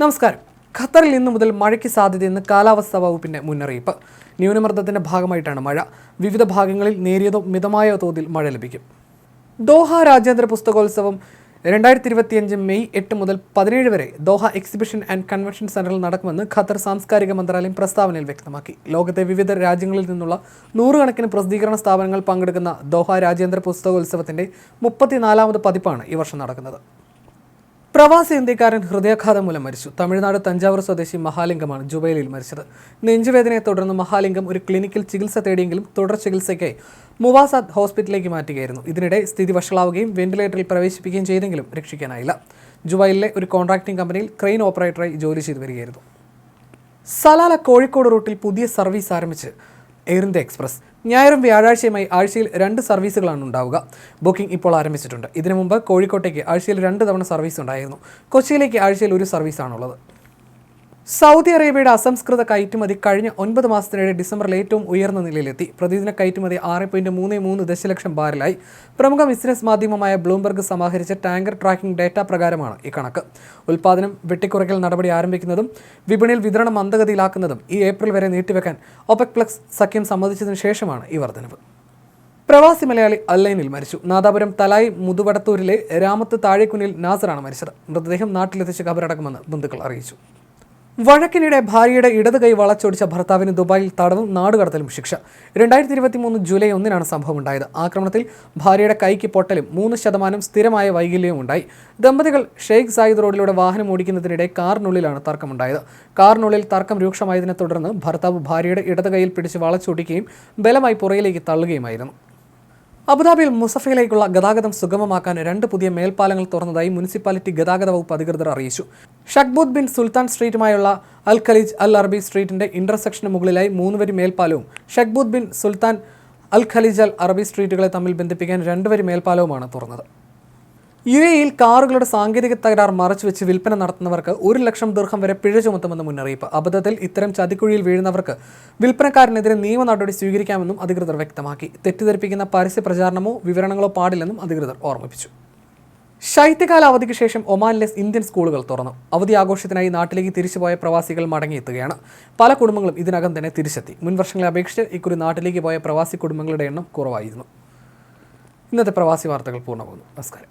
നമസ്കാരം. ഖത്തറിൽ ഇന്നു മുതൽ മഴയ്ക്ക് സാധ്യതയെന്ന് കാലാവസ്ഥാ വകുപ്പിന്റെ മുന്നറിയിപ്പ്. ന്യൂനമർദ്ദത്തിന്റെ ഭാഗമായിട്ടാണ് മഴ. വിവിധ ഭാഗങ്ങളിൽ നേരിയതോ മിതമായോ തോതിൽ മഴ ലഭിക്കും. ദോഹ രാജ്യാന്തര പുസ്തകോത്സവം രണ്ടായിരത്തി ഇരുപത്തിയഞ്ച് മെയ് എട്ട് മുതൽ പതിനേഴ് വരെ ദോഹ എക്സിബിഷൻ ആൻഡ് കൺവെൻഷൻ സെന്ററിൽ നടക്കുമെന്ന് ഖത്തർ സാംസ്കാരിക മന്ത്രാലയം പ്രസ്താവനയിൽ വ്യക്തമാക്കി. ലോകത്തെ വിവിധ രാജ്യങ്ങളിൽ നിന്നുള്ള നൂറുകണക്കിന് പ്രസിദ്ധീകരണ സ്ഥാപനങ്ങൾ പങ്കെടുക്കുന്ന ദോഹ രാജ്യാന്തര പുസ്തകോത്സവത്തിന്റെ മുപ്പത്തിനാലാമത് പതിപ്പാണ് ഈ വർഷം നടക്കുന്നത്. പ്രവാസി ഇന്ത്യക്കാരൻ ഹൃദയാഘാതം മൂലം മരിച്ചു. തമിഴ്നാട് തഞ്ചാവൂർ സ്വദേശി മഹാലിംഗമാണ് ജുബൈലിൽ മരിച്ചത്. നെഞ്ചുവേദനയെ തുടർന്ന് മഹാലിംഗം ഒരു ക്ലിനിക്കിൽ ചികിത്സ തേടിയെങ്കിലും തുടർ ചികിത്സയ്ക്കായി മുവാസാദ് ഹോസ്പിറ്റലിലേക്ക് മാറ്റുകയായിരുന്നു. ഇതിനിടെ സ്ഥിതി വഷളാവുകയും വെന്റിലേറ്ററിൽ പ്രവേശിപ്പിക്കുകയും ചെയ്തെങ്കിലും രക്ഷിക്കാനായില്ല. ജുബൈലിലെ ഒരു കോൺട്രാക്ടിംഗ് കമ്പനിയിൽ ക്രെയിൻ ഓപ്പറേറ്ററായി ജോലി ചെയ്തു വരികയായിരുന്നു. സലാല കോഴിക്കോട് റൂട്ടിൽ പുതിയ സർവീസ് ആരംഭിച്ച് എയർ ഇന്ത്യ എക്സ്പ്രസ്. ഞായറും വ്യാഴാഴ്ചയുമായി ആഴ്ചയിൽ രണ്ട് സർവീസുകളാണ് ഉണ്ടാവുക. ബുക്കിംഗ് ഇപ്പോൾ ആരംഭിച്ചിട്ടുണ്ട്. ഇതിനു മുമ്പ് കോഴിക്കോട്ടേക്ക് ആഴ്ചയിൽ രണ്ട് തവണ സർവീസ് ഉണ്ടായിരുന്നു. കൊച്ചിയിലേക്ക് ആഴ്ചയിൽ ഒരു സർവീസാണുള്ളത്. സൗദി അറേബ്യയുടെ അസംസ്കൃത കയറ്റുമതി കഴിഞ്ഞ ഒൻപത് മാസത്തിനിടെ ഡിസംബറിൽ ഏറ്റവും ഉയർന്ന നിലയിലെത്തി. പ്രതിദിന കയറ്റുമതി ആറ് പോയിന്റ് മൂന്ന് മൂന്ന് ദശലക്ഷം ബാരലായി. പ്രമുഖ ബിസിനസ് മാധ്യമമായ ബ്ലൂംബർഗ് സമാഹരിച്ച ടാങ്കർ ട്രാക്കിംഗ് ഡാറ്റ പ്രകാരമാണ് ഈ കണക്ക്. ഉൽപ്പാദനം വെട്ടിക്കുറയ്ക്കൽ നടപടി ആരംഭിക്കുന്നതും വിപണിയിൽ വിതരണം മന്ദഗതിയിലാക്കുന്നതും ഈ ഏപ്രിൽ വരെ നീട്ടിവെക്കാൻ ഒപെക് പ്ലസ് സഖ്യം സമ്മതിച്ചതിനു ശേഷമാണ് ഈ വർധനവ്. പ്രവാസി മലയാളി അല്ലൈനിൽ മരിച്ചു. നാദാപുരം തലായി മുതുവടത്തൂരിലെ രാമത്ത് താഴേക്കുന്നിൽ നാസറാണ് മരിച്ചത്. മൃതദേഹം നാട്ടിലെത്തിച്ച് കബറടക്കുമെന്ന് ബന്ധുക്കൾ അറിയിച്ചു. വഴക്കിനിടെ ഭാര്യയുടെ ഇടത് കൈ വളച്ചൊടിച്ച ഭർത്താവിന് ദുബായിൽ തടവും നാടുകടത്തലും ശിക്ഷ. രണ്ടായിരത്തി ഇരുപത്തി മൂന്ന് ജൂലൈ ഒന്നിനാണ് സംഭവം ഉണ്ടായത് ആക്രമണത്തിൽ ഭാര്യയുടെ കൈക്ക് പൊട്ടലും മൂന്ന് ശതമാനം സ്ഥിരമായ വൈകല്യവും ഉണ്ടായി. ദമ്പതികൾ ഷെയ്ഖ് സായിദ് റോഡിലൂടെ വാഹനം ഓടിക്കുന്നതിനിടെ കാറിനുള്ളിലാണ് തർക്കമുണ്ടായത്. കാറിനുള്ളിൽ തർക്കം രൂക്ഷമായതിനെ തുടർന്ന് ഭർത്താവ് ഭാര്യയുടെ ഇടത് കൈയിൽ പിടിച്ച് വളച്ചൊടിക്കുകയും ബലമായി പുറയിലേക്ക് തള്ളുകയുമായിരുന്നു. അബുദാബിയിൽ മുസഫയിലേക്കുള്ള ഗതാഗതം സുഗമമാക്കാൻ രണ്ട് പുതിയ മേൽപ്പാലങ്ങൾ തുറന്നതായി മുനിസിപ്പാലിറ്റി ഗതാഗത വകുപ്പ് അധികൃതർ അറിയിച്ചു. ഷക്ബൂദ് ബിൻ സുൽത്താൻ സ്ട്രീറ്റുമായുള്ള അൽ ഖലീജ് അൽ അറബി സ്ട്രീറ്റിന്റെ ഇന്റർസെക്ഷന് മുകളിലായി മൂന്ന് വരി മേൽപ്പാലവും ഷക്ബൂദ് ബിൻ സുൽത്താൻ അൽ ഖലീജ് അൽ അറബി സ്ട്രീറ്റുകളെ തമ്മിൽ ബന്ധിപ്പിക്കാൻ രണ്ട് വരി മേൽപ്പാലവുമാണ് തുറന്നത്. യു എയിൽ കാറുകളുടെ സാങ്കേതിക തകരാർ മറച്ചുവെച്ച് വിൽപ്പന നടത്തുന്നവർക്ക് ഒരു ലക്ഷം ദീർഘം വരെ പിഴ ചുമത്തുമെന്ന് മുന്നറിയിപ്പ്. അബദ്ധത്തിൽ ഇത്തരം ചതിക്കുഴിയിൽ വീഴുന്നവർക്ക് വിൽപ്പനക്കാരനെതിരെ നിയമ നടപടി സ്വീകരിക്കാമെന്നും അധികൃതർ വ്യക്തമാക്കി. തെറ്റിദ്ധരിപ്പിക്കുന്ന പരസ്യ പ്രചാരണമോ വിവരണങ്ങളോ പാടില്ലെന്നും അധികൃതർ ഓർമ്മിപ്പിച്ചു. ശൈത്യകാല അവധിക്ക് ശേഷം ഒമാനിലെ ഇന്ത്യൻ സ്കൂളുകൾ തുറന്നു. അവധി ആഘോഷത്തിനായി നാട്ടിലേക്ക് തിരിച്ചുപോയ പ്രവാസികൾ മടങ്ങിയെത്തുകയാണ്. പല കുടുംബങ്ങളും ഇതിനകം തന്നെ തിരിച്ചെത്തി. മുൻ വർഷങ്ങളെ അപേക്ഷിച്ച് ഇക്കുറി നാട്ടിലേക്ക് പോയ പ്രവാസി കുടുംബങ്ങളുടെ എണ്ണം കുറവായിരുന്നു. ഇന്നത്തെ പ്രവാസി വാർത്തകൾ പൂർണമാകുന്നു. നമസ്കാരം.